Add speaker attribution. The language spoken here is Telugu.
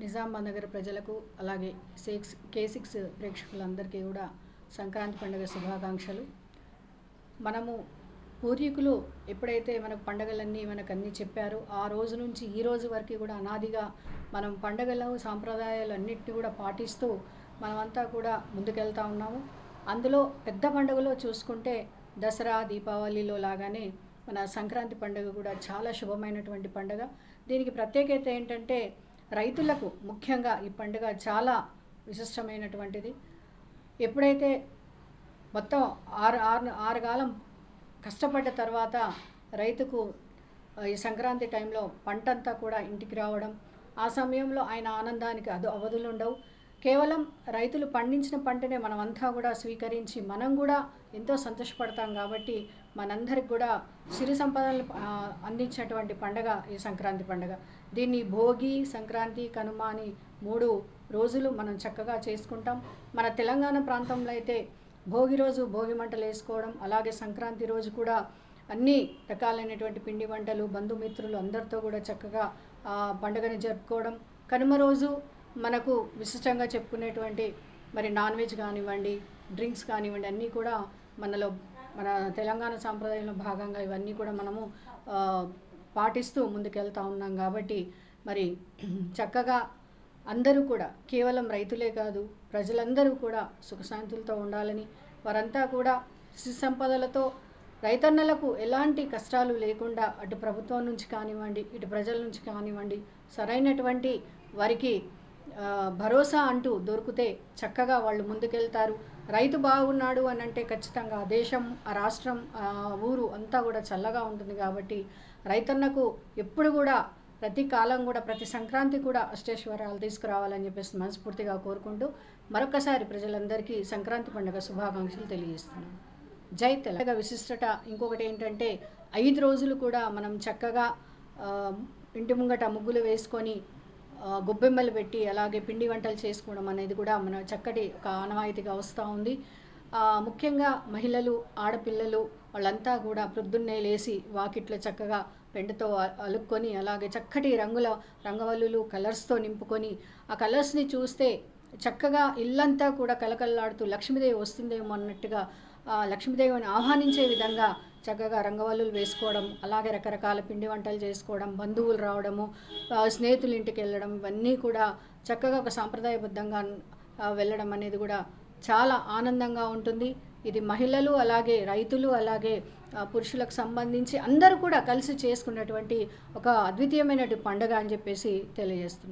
Speaker 1: నిజామాబాద్ నగర ప్రజలకు అలాగే సిక్స్ కే సిక్స్ ప్రేక్షకులందరికీ కూడా సంక్రాంతి పండుగ శుభాకాంక్షలు. మనము పూర్వీకులు ఎప్పుడైతే మనకు పండగలన్నీ మనకు అన్నీ చెప్పారో ఆ రోజు నుంచి ఈ రోజు వరకు కూడా అనాదిగా మనం పండగలు సాంప్రదాయాలు అన్నిటిని కూడా పాటిస్తూ మనమంతా కూడా ముందుకెళ్తా ఉన్నాము. అందులో పెద్ద పండుగలో చూసుకుంటే దసరా దీపావళిలో లాగానే మన సంక్రాంతి పండుగ కూడా చాలా శుభమైనటువంటి పండుగ. దీనికి ప్రత్యేకత ఏంటంటే రైతులకు ముఖ్యంగా ఈ పండుగ చాలా విశిష్టమైనటువంటిది. ఎప్పుడైతే మొత్తం ఆరు ఆరు ఆరు కాలం కష్టపడ్డ తర్వాత రైతుకు ఈ సంక్రాంతి టైంలో పంటంతా కూడా ఇంటికి రావడం ఆ సమయంలో ఆయన ఆనందానికి అదు అవధులు ఉండవు. కేవలం రైతులు పండించిన పంటనే మనమంతా కూడా స్వీకరించి మనం కూడా ఎంతో సంతోషపడతాం కాబట్టి మనందరికి కూడా సిరి సంపదలు ఆ, అందించినటువంటి పండగ ఈ సంక్రాంతి పండగ. దీన్ని భోగి సంక్రాంతి కనుమ అని మూడు రోజులు మనం చక్కగా చేసుకుంటాం. మన తెలంగాణ ప్రాంతంలో అయితే భోగి రోజు భోగి మంటలు వేసుకోవడం అలాగే సంక్రాంతి రోజు కూడా అన్ని రకాలైనటువంటి పిండి వంటలు బంధుమిత్రులు అందరితో కూడా చక్కగా ఆ పండుగని జరుపుకోవడం. కనుమ రోజు మనకు విశిష్టంగా చెప్పుకునేటువంటి మరి నాన్ వెజ్ కానివ్వండి డ్రింక్స్ కానివ్వండి అన్నీ కూడా మనలో మన తెలంగాణ సాంప్రదాయంలో భాగంగా ఇవన్నీ కూడా మనము పాటిస్తూ ముందుకెళ్తా ఉన్నాం కాబట్టి మరి చక్కగా అందరూ కూడా కేవలం రైతులే కాదు ప్రజలందరూ కూడా సుఖశాంతులతో ఉండాలని వారంతా కూడా శిశు సంపదలతో రైతన్నలకు ఎలాంటి కష్టాలు లేకుండా అటు ప్రభుత్వం నుంచి కానివ్వండి ఇటు ప్రజల నుంచి కానివ్వండి సరైనటువంటి వారికి భరోసా అంటూ దొరికితే చక్కగా వాళ్ళు ముందుకెళ్తారు. రైతు బాగున్నాడు అని అంటే ఖచ్చితంగా ఆ దేశం ఆ రాష్ట్రం ఆ ఊరు అంతా కూడా చల్లగా ఉంటుంది కాబట్టి రైతన్నకు ఎప్పుడు కూడా ప్రతి కాలం కూడా ప్రతి సంక్రాంతి కూడా అష్టేశ్వరాలు తీసుకురావాలని చెప్పేసి మనస్ఫూర్తిగా కోరుకుంటూ మరొకసారి ప్రజలందరికీ సంక్రాంతి పండుగ శుభాకాంక్షలు తెలియజేస్తున్నాను. జై తెలంగాణ. విశిష్టత ఇంకొకటి ఏంటంటే ఐదు రోజులు కూడా మనం చక్కగా ఇంటి ముంగట ముగ్గులు వేసుకొని గొబ్బెమ్మలు పెట్టి అలాగే పిండి వంటలు చేసుకోవడం అనేది కూడా మన చక్కటి ఒక ఆనవాయితీగా వస్తూ ఉంది. ముఖ్యంగా మహిళలు ఆడపిల్లలు వాళ్ళంతా కూడా ప్రొద్దున్నే లేచి వాకిట్లో చక్కగా పెండతో అలుక్కొని అలాగే చక్కటి రంగుల రంగవల్లులు కలర్స్తో నింపుకొని ఆ కలర్స్ని చూస్తే చక్కగా ఇల్లంతా కూడా కలకల్లాడుతూ లక్ష్మీదేవి వస్తుందేమో అన్నట్టుగా లక్ష్మీదేవిని ఆహ్వానించే విధంగా చక్కగా రంగవల్లులు వేసుకోవడం అలాగే రకరకాల పిండి వంటలు చేసుకోవడం బంధువులు రావడము స్నేహితులు స్నేహితుల ఇంటికి వెళ్ళడం ఇవన్నీ కూడా చక్కగా ఒక సాంప్రదాయబద్ధంగా వెళ్ళడం అనేది కూడా చాలా ఆనందంగా ఉంటుంది. ఇది మహిళలు అలాగే రైతులు అలాగే పురుషులకు సంబంధించి అందరూ కూడా కలిసి చేసుకున్నటువంటి ఒక అద్వితీయమైనటువంటి పండుగ అని చెప్పేసి తెలియజేస్తున్నారు